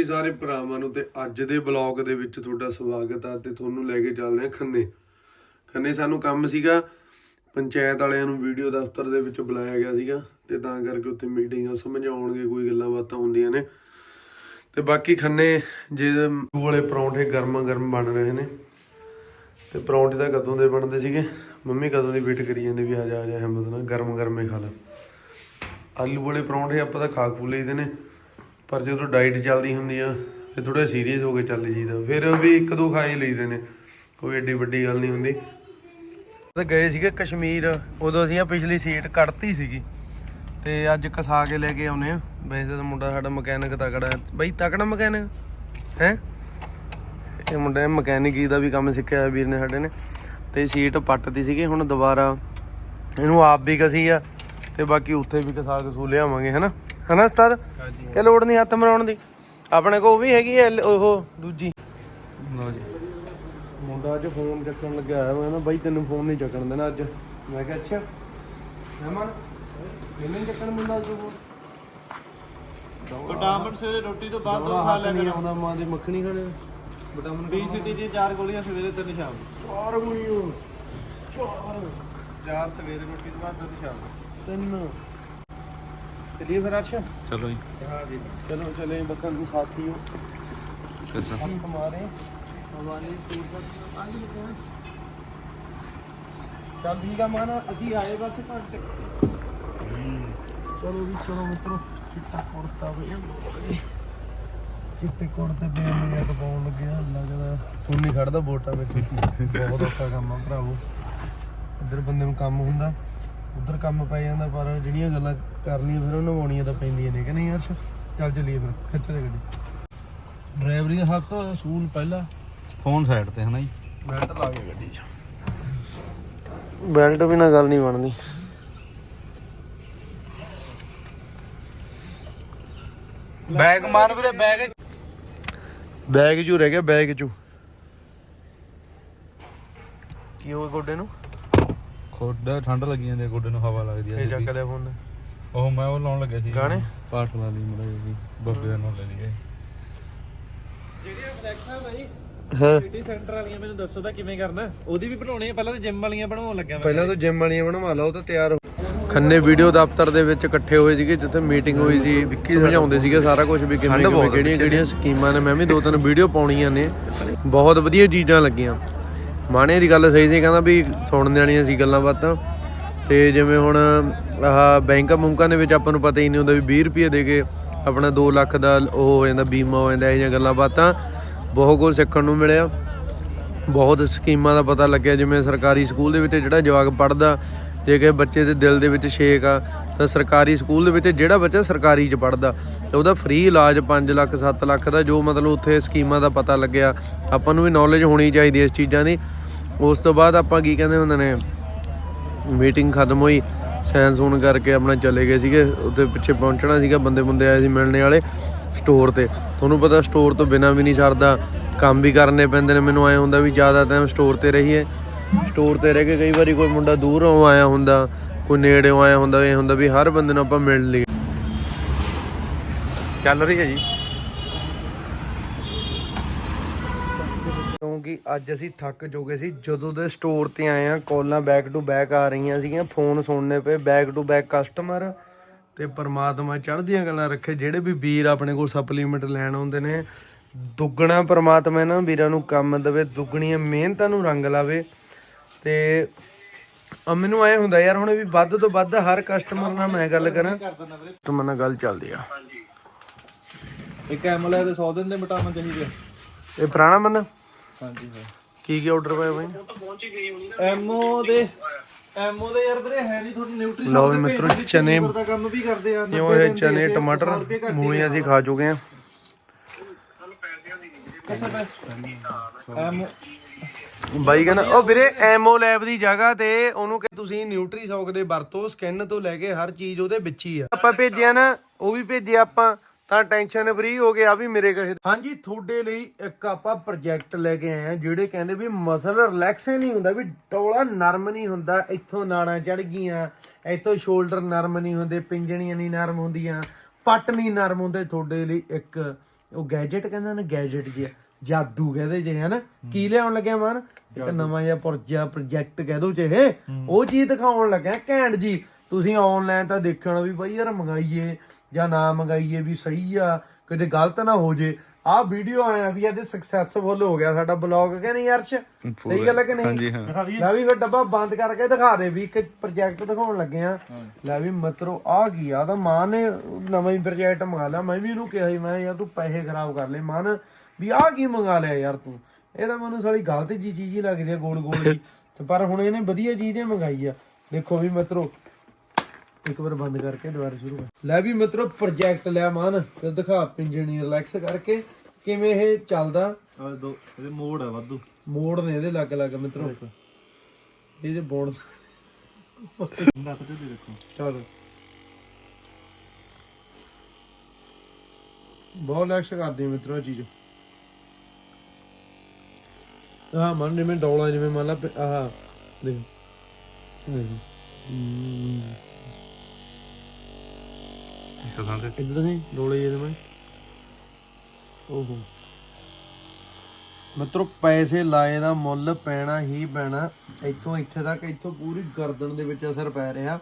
ਜੀ ਸਾਰੇ ਭਰਾਵਾਂ ਨੂੰ ਤੇ ਅੱਜ ਦੇ ਬਲੌਗ ਦੇ ਵਿੱਚ ਤੁਹਾਡਾ ਸਵਾਗਤ ਆ ਤੇ ਤੁਹਾਨੂੰ ਲੈ ਕੇ ਚੱਲਦੇ ਆ ਖੰਨੇ। ਖੰਨੇ ਸਾਨੂੰ ਕੰਮ ਸੀਗਾ, ਪੰਚਾਇਤ ਵਾਲਿਆਂ ਨੂੰ ਵੀਡੀਓ ਦਫ਼ਤਰ ਦੇ ਵਿੱਚ ਬੁਲਾਇਆ ਗਿਆ ਸੀਗਾ ਤੇ ਤਾਂ ਕਰਕੇ ਉੱਥੇ ਮੀਟਿੰਗਾਂ ਸਮਝਾਉਣਗੇ, ਕੋਈ ਗੱਲਾਂ ਬਾਤਾਂ ਹੁੰਦੀਆਂ ਨੇ। ਤੇ ਬਾਕੀ ਖੰਨੇ ਜੇ ਵਾਲੇ ਪਰੌਂਠੇ ਗਰਮਾ ਗਰਮ ਬਣ ਰਹੇ ਨੇ। ਤੇ ਪਰੌਂਠੇ ਤਾਂ ਕਦੋਂ ਦੇ ਬਣਦੇ ਸੀਗੇ? ਮੰਮੀ ਕਦੋਂ ਦੀ ਵੇਟ ਕਰੀ ਜਾਂਦੇ ਵੀ ਆ ਜਾ ਆ ਜਾ ਹਿੰਮਤ ਨਾਲ, ਗਰਮ ਗਰਮੇ ਖਾ ਲੈ। ਆਲੂ ਵਾਲੇ ਪਰੌਂਠੇ ਆਪਾਂ ਤਾਂ ਖਾ ਖੂ ਲਈਦੇ ਨੇ। ਪਰ ਜਦੋਂ ਡਾਈਟ ਚੱਲਦੀ ਹੁੰਦੀ ਆ, ਫਿਰ ਥੋੜਾ ਸੀਰੀਅਸ ਹੋ ਕੇ ਚੱਲ ਜੀਦਾ ਫਿਰ ਵੀ ਇੱਕ ਦੋ ਖਾ ਹੀ ਲਈਦੇ ਨੇ, ਕੋਈ ਏਡੀ ਵੱਡੀ ਗੱਲ ਨਹੀਂ ਹੁੰਦੀ। ਤਾਂ ਗਏ ਸੀਗੇ ਕਸ਼ਮੀਰ, ਉਦੋਂ ਅਸੀਂ ਆ ਪਿਛਲੀ ਸੀਟ ਕੱਢਤੀ ਸੀਗੀ। ਤੇ ਅੱਜ ਕਸਾ ਕੇ ਲੈ ਕੇ ਆਉਨੇ ਆ। ਵੈਸੇ ਤਾਂ ਮੁੰਡਾ ਸਾਡਾ ਮਕੈਨਿਕ ਤਕੜਾ ਬਈ ਤਕੜਾ ਮਕੈਨਿਕ? ਹੈ? ਇਹ ਮੁੰਡੇ ਨੇ ਮਕੈਨਿਕੀ ਦਾ ਵੀ ਕੰਮ ਸਿੱਖਿਆ ਵੀਰ ਨੇ ਸਾਡੇ ਨੇ। ਤੇ ਸੀਟ ਪੱਟਦੀ ਸੀਗੀ, ਹੁਣ ਦੁਬਾਰਾ। ਇਹਨੂੰ ਆਪ ਵੀ ਕਸੀ ਆ, ਤੇ ਬਾਕੀ ਉੱਥੇ ਵੀ ਕਸਾ ਕਸੂ ਲਿਆਵਾਂਗੇ, ਹਨਾ? ਹਨਾ ਉਸਤਾਦ? ਕਿ ਲੋੜ ਨਹੀਂ ਹੱਥ ਮਰਾਉਣ ਦੀ? ਆਪਣੇ ਕੋਲ ਉਹ ਵੀ ਹੈਗੀ ਐ ਉਹ ਦੂਜੀ? ਲਓ ਜੀ। ਮੁੰਡਾ ਅੱਜ ਫੋਨ ਚੱਕਣ ਲੱਗਿਆ ਹੋਇਆ ਮੈਂ ਕਹਿੰਦਾ ਬਾਈ ਤੈਨੂੰ ਫੋਨ ਨਹੀਂ ਚੱਕਣ ਦੇਣਾ ਅੱਜ। ਮੈਂ ਕਿਹਾ ਅੱਛਾ। ਮਹਿਮਾਨ ਇਹਨੇ ਚੱਕਣ ਮੁੰਡਾ ਅੱਜ ਫੋਨ? ਵਿਟਾਮਿਨ ਸਵੇਰੇ ਰੋਟੀ ਤੋਂ ਬਾਅਦ ਦੋ ਖਾ ਲਿਆ ਕਰੋ ਆਉਂਦਾ ਮਾਂ ਦੀ ਮੱਖਣੀ ਖਾਣੇ ਵਿਟਾਮਿਨ ਡੀ ਦੀ ਚਾਰ ਗੋਲੀਆਂ ਸਵੇਰੇ ਤਿੰਨ ਸ਼ਾਮ ਨੂੰ ਚਾਰ ਗੁਣੀਓ ਚਾਰ ਚਾਰ ਸਵੇਰੇ ਰੋਟੀ ਤੋਂ ਬਾਅਦ ਦੋ ਸ਼ਾਮ ਨੂੰ ਤਿੰਨ। ਚਲਿਏ ਫਿਰ ਅਰਸ਼ ਚਲੋ ਜੀ ਹਾਂ ਜੀ चलो चले बकन साथी हो ਕਿੱਦਾਂ हम हमारे हमारे स्कूल का आ ही लेते हैं चल ठीक है माना ਅਸੀਂ ਆਏ ਬਸ ਘੰਟੇ ਚਲੋ ਵੀ ਚਲੋ ਮਿੱਤਰੋ ਚਿੱਟਾ ਕੁੜਤਾ ਵੀ ਚਿੱਟੇ ਕੁੜਤੇ ਪਜਾਮੇ ਜਿਹਾ ਪਾਉਣ ਲੱਗਿਆ ਲੱਗਦਾ ਹੁਣ ਨਹੀਂ ਖੜਦਾ ਵੋਟਾਂ ਵਿੱਚ ਬਹੁਤ ਔਖਾ ਕੰਮ ਆ ਭਰਾਵੋ ਇੱਧਰ ਬੰਦੇ ਨੂੰ ਕੰਮ ਹੁੰਦਾ ਉਧਰ ਕੰਮ ਪੈ ਜਾਂਦਾ ਪਰ ਜਿਹੜੀਆਂ ਗੱਲਾਂ ਕਰਨੀਆਂ ਫਿਰ ਉਹ ਨਿਭਾਉਣੀਆਂ ਤਾਂ ਪੈਂਦੀਆਂ ਨੇ ਕਿ ਨਹੀਂ ਅਰਸ਼ ਚੱਲ ਚੱਲੀਏ ਫਿਰ ਖਿੱਚ ਲੈ ਗੱਡੀ। ਡਰਾਈਵਰੀ ਦਾ ਸਭ ਤੋਂ ਅਸੂਲ ਪਹਿਲਾ ਫੋਨ ਸਾਈਡ ਤੇ ਹਨਾ ਜੀ? ਬੈਲਟ ਲਾ ਕੇ ਗੱਡੀ 'ਚ। ਬੈਲਟ ਬਿਨਾ ਗੱਲ ਨਹੀਂ ਬਣਦੀ। ਬੈਗ ਮਾਰ ਵੀਰੇ ਬੈਗ ਬੈਗ 'ਚੋਂ ਰਹਿ ਗਿਆ ਬੈਗ 'ਚੋਂ। ਕੀ ਹੋ ਗਿਆ ਗੋਡੇ ਨੂੰ? ਖੋਡਾ ਠੰਡ ਲੱਗੀ ਜਾਂਦੀ ਗੋਡੇ ਨੂੰ ਹਵਾ ਲੱਗਦੀ ਆ ਇਹ ਚੱਕ। ਲਿਆ ਫੋਨ ਉਹ ਮੈਂ ਉਹ ਲਾਉਣ ਲੱਗਿਆ ਸੀ। ਗਾਣੇ? ਪਾਠ ਲਾ ਲਈ ਮੜਾ ਜੀ ਬੱਬੇ ਦਾ ਨਾਮ ਲੈ ਲਈਏ। ਜਿਹੜੀਆਂ ਫਲੈਕਸਾਂ ਭਾਈ ਹਾਂ। ਸਿਟੀ ਸੈਂਟਰ ਵਾਲੀਆਂ ਮੈਨੂੰ ਦੱਸੋ ਤਾਂ ਕਿਵੇਂ ਕਰਨਾ? ਉਹਦੀ ਵੀ ਬਣਾਉਣੀ ਹੈ ਪਹਿਲਾਂ ਤਾਂ ਜਿਮ ਵਾਲੀਆਂ ਬਣਾਉਣ ਲੱਗਿਆ ਮੈਂ। ਪਹਿਲਾਂ ਤਾਂ ਜਿਮ ਵਾਲੀਆਂ ਬਣਵਾ ਲਾ ਉਹ ਤਾਂ ਤਿਆਰ ਹੋ ਖੰਨੇ ਵੀਡੀਓ ਦਫ਼ਤਰ ਦੇ ਵਿੱਚ ਇਕੱਠੇ ਹੋਏ ਸੀਗੇ ਜਿੱਥੇ ਮੀਟਿੰਗ ਹੋਈ ਸੀ ਸਮਝਾਉਂਦੇ ਸੀਗੇ ਸਾਰਾ ਕੁਝ ਵੀ ਕਿਵੇਂ ਕਿਵੇਂ ਕਿਹੜੀਆਂ ਕਿਹੜੀਆਂ ਸਕੀਮਾਂ ਨੇ ਮੈਂ ਵੀ ਦੋ ਤਿੰਨ ਵੀਡੀਓ ਪਾਉਣੀਆਂ ਨੇ। ਬਹੁਤ ਵਧੀਆ ਚੀਜ਼ਾਂ ਲੱਗੀਆਂ। ਮਾਣੇ ਦੀ ਗੱਲ ਸਹੀ ਸੀ ਕਹਿੰਦਾ ਵੀ ਸੁਣਨ ਵਾਲੀਆਂ ਸੀ ਗੱਲਾਂ ਬਾਤਾਂ। ਤੇ ਜਿਵੇਂ ਹੁਣ ਆਹ ਬੈਂਕਾਂ ਬੁੰਕਾਂ ਦੇ ਵਿੱਚ ਆਪਾਂ ਨੂੰ ਪਤਾ ਹੀ ਨਹੀਂ ਹੁੰਦਾ ਵੀ 20 ਰੁਪਏ ਦੇ ਕੇ ਆਪਣਾ 2 ਲੱਖ ਦਾ ਉਹ ਹੋ ਜਾਂਦਾ, ਬੀਮਾ ਹੋ ਜਾਂਦਾ, ਇਹ ਜਿਹੀਆਂ ਗੱਲਾਂ ਬਾਤਾਂ ਬਹੁਤ ਕੁਝ ਸਿੱਖਣ ਨੂੰ ਮਿਲਿਆ। ਬਹੁਤ ਸਕੀਮਾਂ ਦਾ ਪਤਾ ਲੱਗਿਆ, ਜਿਵੇਂ ਸਰਕਾਰੀ ਸਕੂਲ ਦੇ ਵਿੱਚ ਜਿਹੜਾ ਜਵਾਕ ਪੜਦਾ ਜੇ ਕਿ ਬੱਚੇ ਦੇ ਦਿਲ ਦੇ ਵਿੱਚ ਛੇਕ ਆ, ਤਾਂ ਸਰਕਾਰੀ ਸਕੂਲ ਦੇ ਵਿੱਚ ਜਿਹੜਾ ਬੱਚਾ ਸਰਕਾਰੀ 'ਚ ਪੜਦਾ ਤੇ ਉਹਦਾ ਫ੍ਰੀ ਇਲਾਜ 5 ਲੱਖ 7 ਲੱਖ ਦਾ, ਜੋ ਮਤਲਬ ਉੱਥੇ ਸਕੀਮਾਂ ਦਾ ਪਤਾ ਲੱਗਿਆ। ਆਪਾਂ ਨੂੰ ਵੀ ਨੌਲੇਜ ਹੋਣੀ ਚਾਹੀਦੀ ਇਸ ਚੀਜ਼ਾਂ ਦੀ। ਉਸ ਤੋਂ ਬਾਅਦ ਆਪਾਂ ਕੀ ਕਹਿੰਦੇ ਹੁੰਦੇ ਨੇ ਮੀਟਿੰਗ ਖਤਮ ਹੋਈ। ਸਾਇੰਸ ਹੋਣ ਕਰਕੇ ਆਪਣਾ ਚਲੇ ਗਏ ਸੀਗੇ, ਉੱਥੇ ਪਿੱਛੇ ਪਹੁੰਚਣਾ ਸੀਗਾ ਬੰਦੇ ਬੰਦੇ ਆਏ ਸੀ ਮਿਲਣੇ ਵਾਲੇ ਸਟੋਰ ਤੇ। ਤੁਹਾਨੂੰ ਪਤਾ ਸਟੋਰ ਤੋਂ ਬਿਨਾ ਵੀ ਨਹੀਂ ਸਰਦਾ, ਕੰਮ ਵੀ ਕਰਨੇ ਪੈਂਦੇ ਨੇ, ਮੈਨੂੰ ਐ ਹੁੰਦਾ ਵੀ ਜ਼ਿਆਦਾ ਟਾਈਮ ਸਟੋਰ ਤੇ ਰਹੀਏ। ਸਟੋਰ ਤੇ ਰਹਿ ਕੇ ਕਈ ਵਾਰੀ ਕੋਈ ਮੁੰਡਾ ਦੂਰੋਂ ਆਇਆ ਹੁੰਦਾ, ਕੋਈ ਨੇੜਿਓਂ ਆਇਆ ਹੁੰਦਾ ਇਹ ਹੁੰਦਾ ਵੀ ਹਰ ਬੰਦੇ ਨੂੰ ਆਪਾਂ ਮਿਲ ਲਈਏ। ਚੱਲ ਰਹੀ ਹੈ ਜੀ। ਕਿਉਂਕਿ ਅੱਜ ਅਸੀਂ ਥੱਕ ਚੁੱਕੇ ਸੀ ਜਦੋਂ ਦੇ ਸਟੋਰ ਤੇ ਆਏ ਆ ਕਾਲਾਂ ਬੈਕ ਟੂ ਬੈਕ ਆ ਰਹੀਆਂ ਸੀਗੀਆਂ ਫੋਨ ਸੁਣਨੇ ਪਏ ਬੈਕ ਟੂ ਬੈਕ ਕਸਟਮਰ ਤੇ ਪਰਮਾਤਮਾ ਚੜ੍ਹਦੀਆਂ ਗੱਲਾਂ ਰੱਖੇ ਜਿਹੜੇ ਵੀ ਵੀਰ ਆਪਣੇ ਕੋਲ ਸਪਲੀਮੈਂਟ ਲੈਣ ਆਉਂਦੇ ਨੇ ਦੁੱਗਣਾ ਪਰਮਾਤਮਾ ਇਹਨਾਂ ਵੀਰਾਂ ਨੂੰ ਕੰਮ ਦੇਵੇ ਦੁੱਗਣੀਆਂ ਮਿਹਨਤਾਂ ਨੂੰ ਰੰਗ ਲਾਵੇ ਤੇ ਮੈਨੂੰ ਐ ਹੁੰਦਾ ਯਾਰ ਹੁਣ ਵੀ ਵੱਧ ਤੋਂ ਵੱਧ ਹਰ ਕਸਟਮਰ ਨਾਲ ਮੈਂ ਗੱਲ ਕਰਾਂ। ਤੁਮ ਨਾਲ ਗੱਲ ਚੱਲਦੀ ਆ। ਇੱਕ ਐਮਐਲ ਦੇ 100 ਦਿਨ ਦੇ ਵਿਟਾਮਿਨ ਚਾਹੀਦੇ ਇਹ ਪੁਰਾਣਾ ਬੰਦਾ? ਹਾਂਜੀ ਹਾਂ ਕੀ ਕੀ ਆਰਡਰ ਪਾਇਆ ਬਾਈ? ਐਮਓ ਦੇ ਐਮਓ ਦੇ ਯਾਰ ਵੀਰੇ ਹੈ ਨਹੀਂ ਤੁਹਾਡੀ ਨਿਊਟਰੀ ਲਓ ਵੀ ਮਿੱਤਰੋ ਚਨੇ ਦਾ ਕੰਮ ਵੀ ਕਰਦੇ ਆ ਜਿਉਂ ਇਹ ਚਨੇ ਟਮਾਟਰ ਮੂਲੀਆਂ ਅਸੀਂ ਖਾ ਚੁੱਕੇ ਆ। ਐਮਓ ਬਾਈ ਕਹਿੰਦਾ ਉਹ ਵੀਰੇ ਐਮਓ ਲੈਬ ਦੀ ਜਗ੍ਹਾ ਤੇ ਉਹਨੂੰ ਕਿ ਤੁਸੀਂ ਨਿਊਟਰੀ ਸੌਕ ਦੇ ਵਰਤੋ ਸਕਿਨ ਤੋਂ ਲੈ ਕੇ ਹਰ ਚੀਜ਼ ਉਹਦੇ ਵਿੱਚ ਹੀ ਆ। ਆਪਾਂ ਭੇਜਿਆ ਨਾ ਉਹ ਵੀ ਭੇਜਿਆ ਆਪਾਂ। ਤਾਂ ਟੈਨਸ਼ਨ ਫਰੀ ਹੋ ਗਿਆ ਵੀ ਮੇਰੇ ਕਹੇ ਹਾਂਜੀ ਤੁਹਾਡੇ ਲਈ ਇੱਕ ਆਪਾਂ ਪ੍ਰੋਜੈਕਟ ਲੈ ਕੇ ਆਏ ਆ ਜਿਹੜੇ ਕਹਿੰਦੇ ਵੀ ਮਸਲ ਰਿਲੈਕਸ ਹੀ ਨਹੀਂ ਹੁੰਦਾ ਵੀ ਟੋਲਾ ਨਰਮ ਨਹੀਂ ਹੁੰਦਾ ਇੱਥੋਂ ਨਾੜਾਂ ਚੜ ਗਈਆਂ ਇੱਥੋਂ ਸ਼ੋਲਡਰ ਨਰਮ ਨਹੀਂ ਹੁੰਦੇ ਪਿੰਜਣੀਆਂ ਨਹੀਂ ਨਰਮ ਹੁੰਦੀਆਂ ਪੱਟ ਨਹੀਂ ਨਰਮ ਹੁੰਦੇ। ਤੁਹਾਡੇ ਲਈ ਇੱਕ ਉਹ ਗੈਜਟ ਕਹਿੰਦਾ ਨਾ ਗੈਜਟ ਜਿਹਾ ਜਾਦੂ ਕਹਦੇ ਜੇ ਹਨਾ? ਕੀ ਲਿਆਉਣ ਲੱਗਿਆ ਮਨ? ਇੱਕ ਨਵਾਂ ਜਿਹਾ ਪੁਰਜਾ ਪ੍ਰੋਜੈਕਟ ਕਹਿ ਦੋ ਚਾਹੇ ਉਹ ਚੀਜ਼ ਦਿਖਾਉਣ ਲੱਗਿਆ ਘੈਂਟ ਜੀ। ਤੁਸੀਂ ਆਨਲਾਈਨ ਤਾਂ ਦੇਖਣਾ ਵੀ ਬਈ ਯਾਰ ਮੰਗਾਈਏ। ਜਾਂ ਨਾ ਮੰਗਾਈਏ ਵੀ ਸਹੀ ਆ ਕਿਤੇ ਗਲਤ ਨਾ ਹੋ ਜੇ। ਆਹ ਵੀਡੀਓ ਆਇਆ ਵੀ ਅੱਜ ਸਕਸੈਸਫੁਲ ਹੋ ਗਿਆ ਸਾਡਾ ਬਲੌਗ ਕਿ ਨਹੀਂ ਅਰਸ਼? ਸਹੀ ਗੱਲ ਹੈ ਕਿ ਨਹੀਂ? ਹਾਂਜੀ ਹਾਂ। ਲੈ ਵੀ ਫਿਰ ਡੱਬਾ ਬੰਦ ਕਰਕੇ ਦਿਖਾ ਦੇ ਵੀ ਇੱਕ ਪ੍ਰੋਜੈਕਟ ਦਿਖਾਉਣ ਲੱਗੇ ਆ। ਲੈ ਵੀ ਮਤਰੋ ਆ ਕੀ ਆ? ਤਾਂ ਮਾਂ ਨੇ ਨਵਾਂ ਹੀ ਪ੍ਰੋਜੈਕਟ ਮੰਗਾ ਲਿਆ। ਮੈਂ ਵੀ ਇਹਨੂੰ ਕਿਹਾ ਸੀ ਮੈਂ ਯਾਰ ਤੂੰ ਪੈਸੇ ਖਰਾਬ ਕਰ ਲੈ ਮਨ ਵੀ ਆ ਕੀ ਮੰਗਾ ਲਿਆ ਯਾਰ ਤੂੰ? ਇਹ ਤਾਂ ਮੈਨੂੰ ਸਾਲੀ ਗਲਤ ਜੀ ਚੀਜ਼ ਹੀ ਲੱਗਦੀ ਆ ਗੋਲ ਗੋਲ ਜੀ ਤੇ ਪਰ ਹੁਣ ਇਹਨੇ ਵਧੀਆ ਚੀਜ਼ ਹੀ ਮੰਗਾਈ ਆ। ਦੇਖੋ ਵੀ ਮਤਰੋ ਇੱਕ ਵਾਰ ਬੰਦ ਕਰਕੇ ਦੁਬਾਰਾ ਸ਼ੁਰੂ ਕਰ। ਲੈ ਵੀ ਮਤਰੋ ਪ੍ਰੋਜੈਕਟ ਲਿਆ ਮਾਨ। ਤੇ ਦਿਖਾ ਪਿੰਜਣੀ ਰਿਲੈਕਸ ਕਰਕੇ ਕਿਵੇਂ ਇਹ ਚੱਲਦਾ। ਆ ਦੋ ਇਹਦੇ ਮੋੜ ਆ ਵਾਧੂ। ਮੋੜ ਨੇ ਇਹਦੇ ਲੱਗ ਲੱਗ ਮਿੱਤਰੋ। ਇਹਦੇ ਬੋਣ ਦੱਸ ਤੇ ਦੇਖੋ ਚਲ। ਬਹੁਤ ਲੈਕਸ ਕਰਦੀ ਮਿੱਤਰੋ ਚੀਜ਼। ਆਹ ਮਨ ਜਿਵੇਂ ਡੋਲਾ ਜਿਵੇਂ ਮੰਨ ਲਾ ਆਹ ਦੇਖ। ਦੇਖ। ਤੇ ਇੱਧਰ ਡੋਲੇ ਮੈਂ ਓਹੋ। ਮਿੱਤਰੋ ਪੈਸੇ ਲਾਏ ਦਾ ਮੁੱਲ ਪੈਣਾ ਹੀ ਪੈਣਾ। ਇੱਥੋਂ ਇੱਥੇ ਤੱਕ ਇੱਥੋਂ ਪੂਰੀ ਗਰਦਨ ਦੇ ਵਿੱਚ ਅਸਰ ਪੈ ਰਿਹਾ।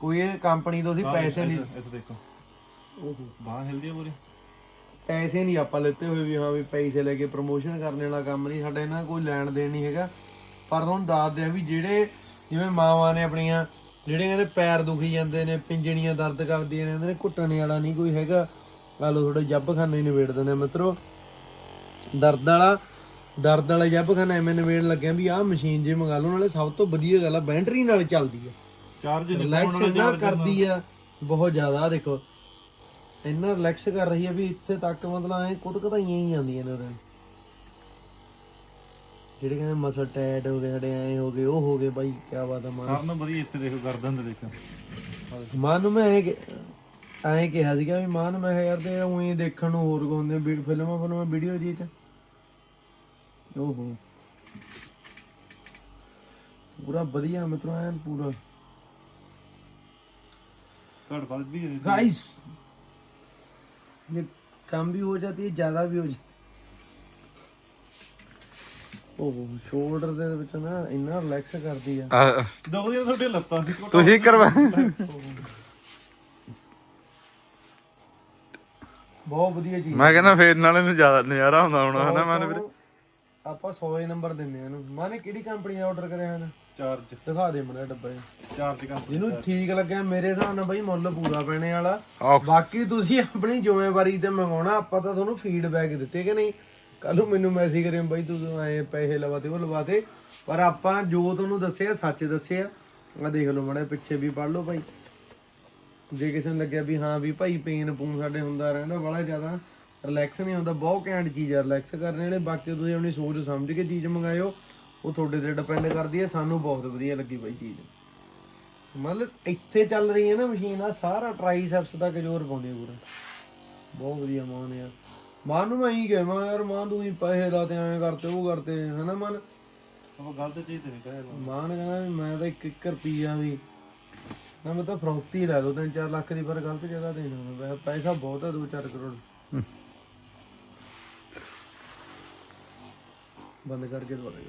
ਕੋਈ ਇਹ ਕੰਪਨੀ ਤੋਂ ਅਸੀਂ ਪੈਸੇ ਨਹੀਂ ਇੱਥੇ ਦੇਖੋ। ਓਹੋ। ਬਾਹ ਹਿਲਦੀ ਆ ਪੂਰੀ। ਪੈਸੇ ਨਹੀਂ ਆਪਾਂ ਲੈਤੇ ਹੋਏ ਵੀ ਹਾਂ ਵੀ ਪੈਸੇ ਲੈ ਕੇ ਪ੍ਰੋਮੋਸ਼ਨ ਕਰਨ ਵਾਲਾ ਕੰਮ ਨਹੀਂ। ਸਾਡਾ ਇਹਨਾਂ ਕੋਈ ਲੈਣ ਦੇਣ ਨਹੀਂ ਹੈਗਾ। ਪਰ ਤੁਹਾਨੂੰ ਦੱਸਦੇ ਆ ਵੀ ਜਿਹੜੇ ਜਿਵੇਂ ਮਾਵਾਂ ਨੇ ਆਪਣੀਆਂ ਜਿਹੜੇ ਕਹਿੰਦੇ ਪੈਰ ਦੁਖੀ ਜਾਂਦੇ ਨੇ ਪਿੰਜਣੀਆਂ ਦਰਦ ਕਰਦੀਆਂ ਨੇ ਇਹਦੇ ਘੁੱਟਣੇ ਵਾਲਾ ਨਹੀਂ ਕੋਈ ਹੈਗਾ। ਆ ਲੋ ਥੋੜਾ ਜੱਬਖਾਨੇ ਹੀ ਨਿਬੇੜ ਦਿੰਦੇ ਮਿੱਤਰੋ। ਦਰਦ ਵਾਲਾ ਦਰਦ ਵਾਲਾ ਜੱਬਖਾਨਾ ਐਵੇਂ ਨਿਬੇੜਨ ਲੱਗਿਆ ਵੀ ਆਹ ਮਸ਼ੀਨ ਜੇ ਮੰਗਾ ਲਓ ਨਾਲੇ ਸਭ ਤੋਂ ਵਧੀਆ ਗੱਲ ਆ ਬੈਟਰੀ ਨਾਲ ਚੱਲਦੀ ਆ। ਚਾਰਜ ਰਿਲੈਕਸ ਇੰਨਾ ਕਰਦੀ ਆ ਬਹੁਤ ਜ਼ਿਆਦਾ ਦੇਖੋ। ਇੰਨਾ ਰਿਲੈਕਸ ਕਰ ਰਹੀ ਆ ਵੀ ਇੱਥੇ ਤੱਕ ਮਤਲਬ ਐ ਕੁੱਤ ਕਤਾਈਆਂ ਹੀ ਆਉਂਦੀਆਂ ਨੇ ਉਹਦੇ ਜਿਹੜੇ ਕਹਿੰਦੇ ਮਸਲ ਟੈਟ ਹੋ ਗਏ ਸਾਡੇ ਐ ਹੋ ਗਏ ਉਹ ਹੋ ਗਏ ਬਾਈ ਕੀ ਬਾਤ ਆ ਮਾਨ ਸਾਰਨ ਵਧੀਆ ਇੱਥੇ ਦੇਖੋ ਗਰਦਨ ਤੇ ਦੇਖੋ ਮਾਨ ਨੂੰ ਮੈਂ ਐਂ ਕਿ- ਐਂ ਕਿਹਾ ਸੀਗਾ ਵੀ ਮਾਨ ਮੈਂ ਕਿਹਾ ਯਾਰ ਤੇ ਉਹੀ ਦੇਖਣ ਨੂੰ ਹੋਰ ਗਾਉਂਦੇ ਵੀ ਫਿਲਮਾਂ ਫਿਲਮਾਂ ਵੀਡੀਓ ਦੀ ਚ ਓਹੋ ਪੂਰਾ ਵਧੀਆ ਮਤਲਬ ਐਨ ਪੂਰਾ ਘੜ ਵੱਧ ਵੀ ਹੈ। गाइस ये कम भी हो जाती है ज्यादा भी हो जाती ਓਹ ਸ਼ੋਲਡਰ ਦੇ ਵਿੱਚ ਨਾ ਇੰਨਾ ਰਿਲੈਕਸ ਕਰਦੀ ਆ। ਆਹ, ਦੁਖਦੀਆਂ ਤੁਹਾਡੇ ਲੱਤਾਂ ਸੀ ਤੁਸੀਂ ਕਰਵਾ ਬਹੁਤ ਵਧੀਆ ਚੀਜ਼ ਮੈਂ ਕਹਿੰਦਾ ਫੇਰ ਨਾਲੇ ਨੂੰ ਜ਼ਿਆਦਾ ਨਜ਼ਾਰਾ ਆਉਂਦਾ ਹੋਣਾ ਹਨਾ ਮਨ ਵੀਰੇ ਆਪਾਂ 100 ਹੀ ਨੰਬਰ ਦਿੰਦੇ ਆ ਇਹਨੂੰ। ਮਾਨੇ ਕਿਹੜੀ ਕੰਪਨੀ ਦਾ ਆਰਡਰ ਕਰਿਆ ਹਨ ਚਾਰਜ ਦਿਖਾ ਦੇ ਮੜਾ ਡੱਬਾ। ਚਾਰਜ ਕੰਪਨੀ ਜਿਹਨੂੰ ਠੀਕ ਲੱਗਿਆ ਮੇਰੇ ਹਿਸਾਬ ਨਾਲ ਬਈ ਮੁੱਲ ਪੂਰਾ ਪੈਣੇ ਵਾਲਾ। ਆਹ, ਬਾਕੀ ਤੁਸੀਂ ਆਪਣੀ ਜ਼ਿੰਮੇਵਾਰੀ ਤੇ ਮੰਗਾਉਣਾ ਆਪਾਂ ਤਾਂ ਤੁਹਾਨੂੰ ਫੀਡਬੈਕ ਦਿੱਤੇ ਕਿ ਨਹੀਂ। ਕੱਲ ਨੂੰ ਮੈਨੂੰ ਮੈਸੇਜ ਕਰਿਓ ਬਾਈ, ਤੂੰ ਐ ਪੈਸੇ ਲਵਾਤੇ, ਉਹ ਲਵਾਤੇ। ਪਰ ਆਪਾਂ ਜੋ ਤੁਹਾਨੂੰ ਦੱਸਿਆ, ਸੱਚ ਦੱਸਿਆ ਆ ਦੇਖ ਲਓ ਮੜਾ ਪਿੱਛੇ ਵੀ ਪੜ ਲਓ ਭਾਈ। ਜੇ ਕਿਸੇ ਨੂੰ ਲੱਗਿਆ ਵੀ ਹਾਂ ਵੀ ਭਾਈ ਪੇਨ ਪੂਨ ਸਾਡੇ ਹੁੰਦਾ ਰਹਿੰਦਾ, ਬੜਾ ਜ਼ਿਆਦਾ ਰਿਲੈਕਸ ਨਹੀਂ ਹੁੰਦਾ, ਬਹੁਤ ਘੈਂਟ ਚੀਜ਼ ਆ ਰਿਲੈਕਸ ਕਰਨੇ ਵਾਲੇ। ਬਾਕੀ ਤੁਸੀਂ ਆਪਣੀ ਸੋਚ ਸਮਝ ਕੇ ਚੀਜ਼ ਮੰਗਾਇਓ, ਉਹ ਤੁਹਾਡੇ ਤੇ ਡਿਪੈਂਡ ਕਰਦੀ ਹੈ ਸਾਨੂੰ ਬਹੁਤ ਵਧੀਆ ਲੱਗੀ ਬਾਈ ਚੀਜ਼। ਮਤਲਬ ਇੱਥੇ ਚੱਲ ਰਹੀ ਹੈ ਨਾ ਮਸ਼ੀਨ ਆ ਸਾਰਾ ਟ੍ਰਾਈਸੈਪਸ ਤੱਕ ਜ਼ੋਰ ਪਾਉਂਦੀ ਪੂਰਾ। ਬਹੁਤ ਵਧੀਆ ਮਾਨ ਯਾਰ ਮਾਨ ਨੂੰ ਮੈਂ ਹੀ ਕਿਹਾ ਮੈਂ ਯਾਰ ਮਾਨ ਤੂੰ ਹੀ ਪੈਸੇ ਦਾ ਤੇ ਐਂ ਕਰਤੇ ਉਹ ਕਰਤੇ ਹਨਾ ਮਨ? ਉਹ ਗਲਤ ਚੀਜ਼ ਤੇ ਨਹੀਂ ਕਰਿਆ ਮਾਨ। ਕਹਿੰਦਾ ਵੀ ਮੈਂ ਤਾਂ 1 1 ਰੁਪਈਆ ਵੀ ਨਾ ਮੈਂ ਤਾਂ ਫਰੌਤੀ ਲੈ ਲਓ 3-4 ਲੱਖ ਦੀ ਪਰ ਗਲਤ ਜਗ੍ਹਾ ਤੇ ਨਾ ਮੈਂ ਪੈਸਾ ਬਹੁਤ ਹੈ 2-4 ਕਰੋੜ। ਬੰਦ ਕਰਕੇ ਦਵਾ ਦੇ